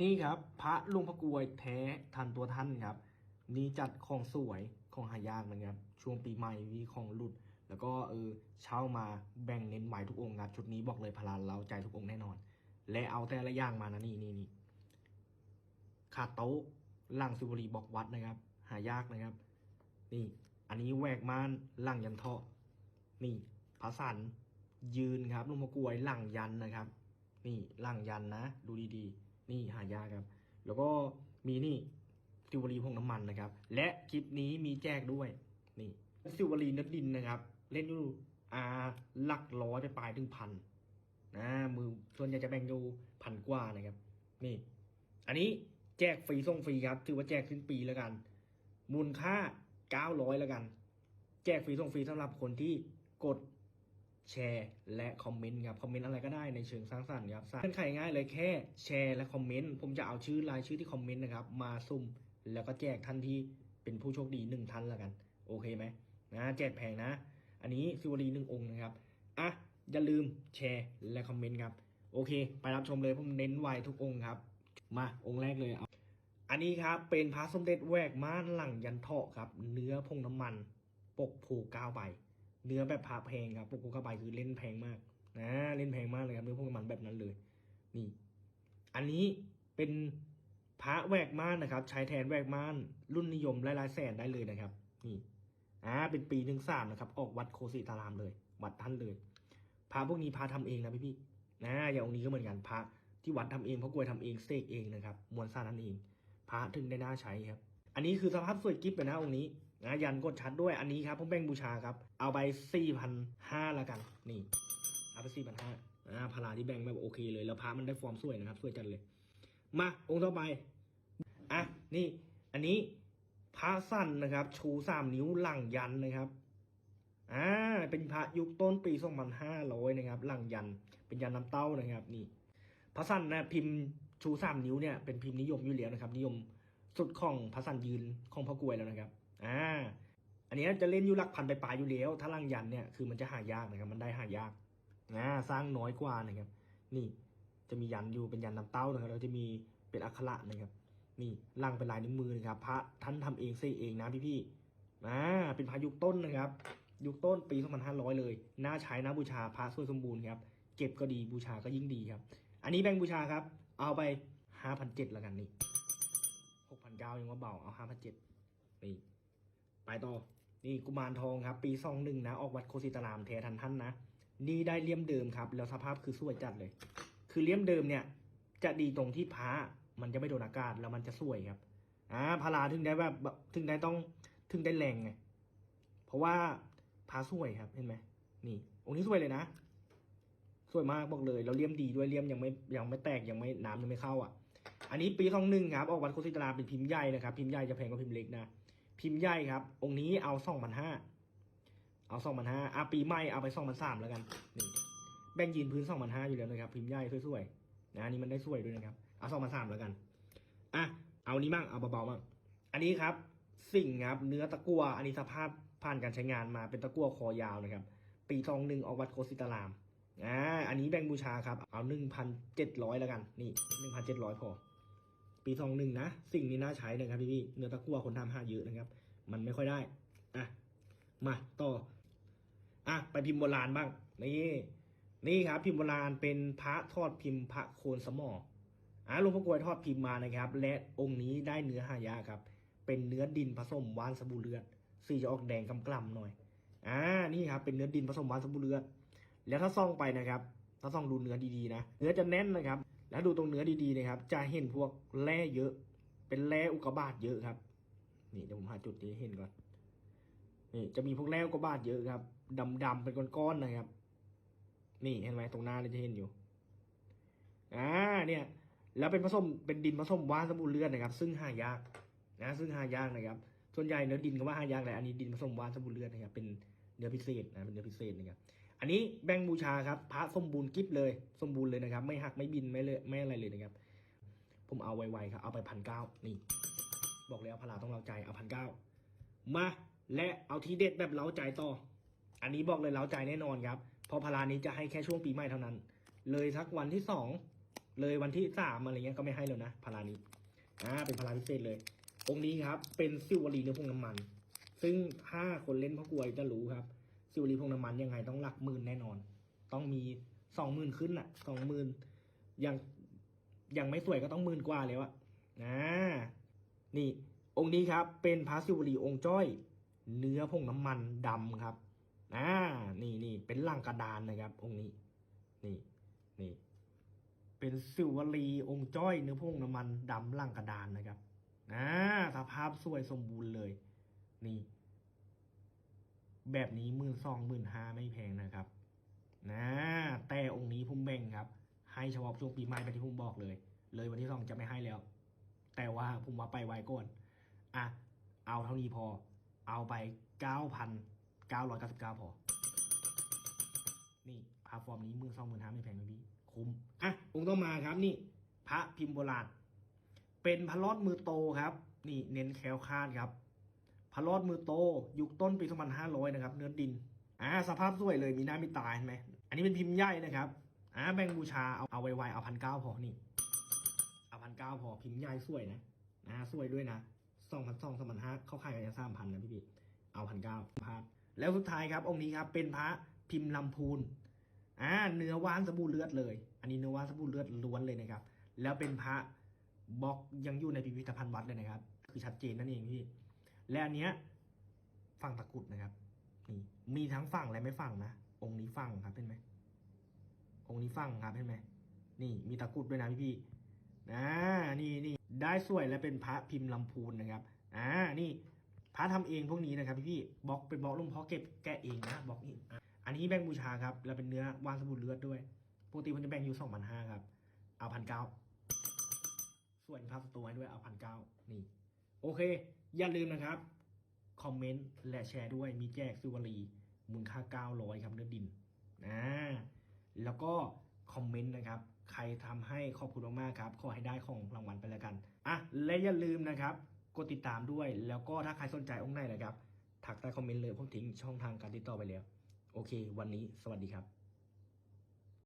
นี่ครับพระลุงพระกวยแท้ทันตัวท่านครับ นี่จัดของสวยของหายากนะครับช่วงปีใหม่มีของหลุด แล้วก็เออเช่ามาแบ่งเน้นไว้ทุกองค์ครับชุดนี้บอกเลยพลานเราใจทุกองค์แน่นอน และเอาแต่ละอย่างมานะนี่นี่นี่ขาโต๊ะหลังสุบรีบอกวัดนะครับ หายากนะครับ นี่ อันนี้แหวกม่านหลังยันเทาะนี่พระสันยืนครับลุงพระกวยหลังยันนะครับ นี่หลังยันนะ ดูดีๆ นี่หายากครับ แล้วก็มีนี่ซิวลีพงน้ำมันนะครับ และคลิปนี้มีแจกด้วย นี่ซิวลีนัดดินนะครับ เล่นอยู่อาหลักร้อยไปปลายถึงพันนะมือส่วนใหญ่จะแบ่งอยู่พันกว่านะครับ นี่ อันนี้แจกฟรีส่งฟรีครับ ถือว่าแจกสิ้นปีแล้วกัน มูลค่าเก้าร้อยแล้วกัน แจกฟรีส่งฟรีสำหรับคนที่กด แชร์และคอมเมนต์ครับคอมเมนต์อะไรก็ได้ในเชิงสร้างสรรค์ครับเงื่อนไขง่ายเลยแค่แชร์และคอมเมนต์ผมจะเอาชื่อรายชื่อที่คอมเมนต์นะครับมาซุ่มแล้วก็แจกท่านที่เป็นผู้โชคดีหนึ่งท่านแล้วกัน โอเคไหมนะแจกแพงนะ อันนี้ซิวลีหนึ่งองค์นะครับอะอย่าลืมแชร์และคอมเมนต์ครับโอเค ไปรับชมเลยผมเน้นไวทุกองค์ครับ มาองค์แรกเลยเอาอันนี้ครับเป็นพระสมเด็จแวกม่านหลังยันเถาะครับ เนื้อพงน้ำมัน ปกผูเก้าใบ เนื้อแบบพระแพงครับปกผูเก้าใบคือเล่นแพงมากนะเล่นแพงมากเลยครับเนื้อพงน้ำมันแบบนั้นเลย นี่ อันนี้เป็นพระแวกม่านนะครับ ใช้แทนแวกม่าน รุ่นนิยมหลายๆแสนได้เลยนะครับ นี่อ่าเป็นปีหนึ่งสามนะครับ ออกวัดโคสิตารามเลย วัดท่านเลยพระพวกนี้พระทำเองนะพี่พี่ๆนะอย่างองค์นี้ก็เหมือนกันพระที่วัดทำเองเพราะกวยทำเองสเสกเองนะครับมวลสร้านั่นเองพระถึงได้น่าใช้ครับ อันนี้คือสภาพสวยกิ๊บเลยนะองค์นี้ นะยันกดชัดด้วยอันนี้ครับผมแบ่งบูชาครับ เอาไปสี่พันห้าละกัน นี่ เอาไปสี่พันห้าอ่าพลาที่แบ่งแบบโอเคเลย แล้วพระมันได้ฟอร์มสวยนะครับ สวยจัดเลย มาองค์ต่อไป อะ นี่ อันนี้พระสั้นนะครับ ชูสามนิ้วหลังยันนะครับอ่าเป็นพระยุคต้นปีสองพันห้าร้อยนะครับ หลังยัน เป็นยันน้ำเต้านะครับ นี่ พระสั้นนะพิมพ์ชูสามนิ้วเนี่ยเป็นพิมพ์นิยมอยู่แล้วนะครับ นิยมสุดของพระสั้นยืนของพระกวยแล้วนะครับ อ่าอันนี้จะเล่นอยู่หลักพันไปปลายอยู่แล้ว ถ้าลังยันเนี่ยคือมันจะหายากนะครับ มันได้หายากอ่าสร้างน้อยกว่านะครับ นี่จะมียันอยู่เป็นยันน้ำเต้านะครับแล้วจะมีเป็นอักขระนะครับ นี่ลังเป็นลายนิ้วมือนะครับ พระท่านทำเองเสกเองนะพี่ๆอ่าเป็นพระยุคต้นนะครับ ยุคต้นปี2500เลยน่าใช้นะบูชาพระสวยสมบูรณ์ครับเก็บก็ดีบูชาก็ยิ่งดีครับ อันนี้แบ่งบูชาครับ เอาไป5,700แล้วกันนี่6,900ยังว่าเบาเอา5,700นี่ ไปต่อ นี่กุมารทองครับ ปี21นะ ออกวัดโคสิตารามแททันท่านนะ นี่ได้เลี่ยมเดิมครับ แล้วสภาพคือสวยจัดเลย คือเลี่ยมเดิมเนี่ย จะดีตรงที่พระมันจะไม่โดนอากาศแล้วมันจะสวยครับอ่าพาราถึงได้แบบถึงได้ต้องถึงได้แรงไงเพราะว่าพาสวยครับเห็นไหมนี่องค์นี้สวยเลยนะสวยมากบอกเลยเราเลี่ยมดีด้วยเลี่ยมยังไม่ยังไม่แตกยังไม่น้ำยังไม่เข้าอะ อันนี้ปีสองหนึ่งครับออกวัดโคสิตราเป็นพิมพ์ใหญ่นะครับ พิมพ์ใหญ่จะแพงกว่าพิมพ์เล็กนะ พิมพ์ใหญ่ครับ องค์นี้เอาสองพันห้าเอาสองพันห้าอะปีใหม่เอาไปสองพันสามแล้วกันนี่แบ่งยืนพื้นสองพันห้าอยู่แล้วนะครับ พิมพ์ใหญ่สวยๆนะอันนี้มันได้สวยด้วยนะครับ เอาสองพันสามแล้วกันอะเอานี้บ้างเอาเบาๆบ้างอันนี้ครับสิ่งครับ เนื้อตะกั่วอันนี้สภาพผ่านการใช้งานมาเป็นตะกั่วคอยาวนะครับ ปีทองหนึ่งออกวัดโคสิตารามอ่าอันนี้แบ่งบูชาครับ เอาหนึ่งพันเจ็ดร้อยแล้วกัน นี่หนึ่งพันเจ็ดร้อยพอ ปีทองหนึ่งนะ สิ่งนี้น่าใช้นะครับพี่พี่เนื้อตะกั่วคนทำหาเยอะนะครับ มันไม่ค่อยได้อะมาต่ออะไปพิมพ์โบราณบ้าง นี่นี่ครับ พิมพ์โบราณเป็นพระทอดพิมพ์พระโคนสมออ่าหลวงพ่อกลวยทอดพิมพ์มานะครับ และองค์นี้ได้เนื้อหายาครับ เป็นเนื้อดินผสมวานสบู่เลือดสีจะออกแดงกำกล่ำหน่อยอ่านี่ครับ เป็นเนื้อดินผสมวานสบู่เลือด แล้วถ้าซ่องไปนะครับ ถ้าซ่องดูเนื้อดีๆนะเนื้อจะแน่นนะครับ แล้วดูตรงเนื้อดีๆนะครับ จะเห็นพวกแร่เยอะ เป็นแร่อุกกาบาตเยอะครับ นี่เดี๋ยวผมหาจุดที่ให้เห็นก่อน นี่จะมีพวกแร่อุกกาบาตเยอะครับดำๆเป็นก้อนๆนะครับ นี่เห็นไหมตรงหน้าเราจะเห็นอยู่ อ่า เนี่ย แล้วเป็นผสมเป็นดินผสมว่านสบู่เลือดนะครับ ซึ่งหายาก นะ ซึ่งหายากนะครับ ส่วนใหญ่เนื้อดินก็ว่าหายากแหละอันนี้ดินผสมว่านสบู่เลือดนะครับ เป็นเนื้อพิเศษนะ เป็นเนื้อพิเศษนะครับ อันนี้แบงบูชาครับพระสมบูรณ์กิฟเลย สมบูรณ์เลยนะครับ ไม่หักไม่บินไม่เลยไม่อะไรเลยนะครับ ผมเอาไวๆครับ เอาไปพันเก้านี่ บอกแล้วพลาต้องเราใจเอาพันเก้ามาและเอาทีเด็ดแบบเล้าใจต่อ อันนี้บอกเลยเล้าใจแน่นอนครับเพราะพลานี้จะให้แค่ช่วงปีใหม่เท่านั้น เลยสักวันที่สองเลยวันที่สามอะไรเงี้ยก็ไม่ให้แล้วนะพารานี้อ่าเป็นพาราพิเศษเลยองค์นี้ครับ เป็นซิวลีเนื้อพงน้ำมัน ซึ่งถ้าคนเล่นพ่อกลวยจะรู้ครับ ซิวลีพงน้ำมันยังไงต้องหลักหมื่นแน่นอน ต้องมีสองหมื่นขึ้นอะสองหมื่นยังยังไม่สวยก็ต้องหมื่นกว่าแล้วอะนะนี่ องค์นี้ครับ เป็นพระซิวลีองค์จ้อย เนื้อพงน้ำมันดำครับอ่านี่นี่เป็นลังกระดานนะครับ องค์นี้ นี่นี่ เป็นสิวลีองค์จ้อย เนื้อพงน้ำมันดำลังกระดานนะครับอ่าสภาพสวยสมบูรณ์เลย นี่ แบบนี้หมื่นสองหมื่นห้าไม่แพงนะครับนะแต่องค์นี้ผมแบ่งครับ ให้เฉพาะช่วงปีใหม่ไปที่ผมบอกเลย เลยวันที่สองจะไม่ให้แล้ว แต่ว่าผมว่าไปไวก่อนอะเอาเท่านี้พอ เอาไปเก้าพันเก้าร้อยเก้าสิบเก้าพอ นี่พาฟอร์มนี้หมือสองหมื่นห้าไม่แพงไหมพี่คุ้มอะองค์ต้องมาครับนี่ พระพิมพ์โบราณเป็นพระรอดมือโตครับ นี่เน้นแคล้วคลาดครับ พระรอดมือโต ยุคต้นปีสองพันห้าร้อยนะครับ เนื้อดิน อ่า สภาพสวยเลย มีหน้ามีตาเห็นไหม อันนี้เป็นพิมพ์ใหญ่นะครับ อ่า แบ่งบูชา เอา เอาไวๆเอาพันเก้าพอ นี่ เอาพันเก้าพอ พิมพ์ใหญ่สวยนะ อ่า สวยด้วยนะสองพันสองสองพันห้าเข้าขายกันจะสามพันนะพี่พี่เอาพันเก้าพาดแล้วสุดท้ายครับ องค์นี้ครับ เป็นพระพิมพ์ลำพูน อ่า เนื้อว่านสบู่เลือดเลย อันนี้เนื้อว่านสบู่เลือดล้วนเลยนะครับ แล้วเป็นพระบล็อกยังอยู่ในพิพิธภัณฑ์วัดเลยนะครับ คือชัดเจนนั่นเองพี่ และอันเนี้ยฝั่งตะกุดนะครับนี่มีทั้งฝั่งและไม่ฝั่งนะองค์นี้ฝั่งครับเห็นไหมองค์นี้ฝั่งครับเห็นไหมนี่มีตะกุดด้วยนะพี่พี่อ่านี่นี่ได้สวยและเป็นพระพิมพ์ลำพูนนะครับอ่านี่พระทำเองพวกนี้นะครับพี่พี่บล็อกเป็นบล็อกลุงพ่อเก็บแกะเองนะบล็อกนี่อันนี้แบ่งบูชาครับแล้วเป็นเนื้อวานสบู่เลือดด้วยปกติมันจะแบ่งอยู่สองพันห้าครับเอาพันเก้าส่วนภาพสตูให้ด้วยเอาพันเก้านี่ โอเค อย่าลืมนะครับ คอมเมนต์และแชร์ด้วยมีแจกซิวลีมูลค่า 900 ครับเนื้อดินนะแล้วก็คอมเมนต์นะครับ ใครทำให้ขอบคุณมากๆครับ ขอให้ได้ของรางวัลไปแล้วกันอะและอย่าลืมนะครับ กดติดตามด้วย แล้วก็ถ้าใครสนใจองค์ไหนนะครับทักใต้คอมเมนต์เลยผมทิ้งช่องทางการติดต่อไปแล้ว โอเค วันนี้สวัสดีครับ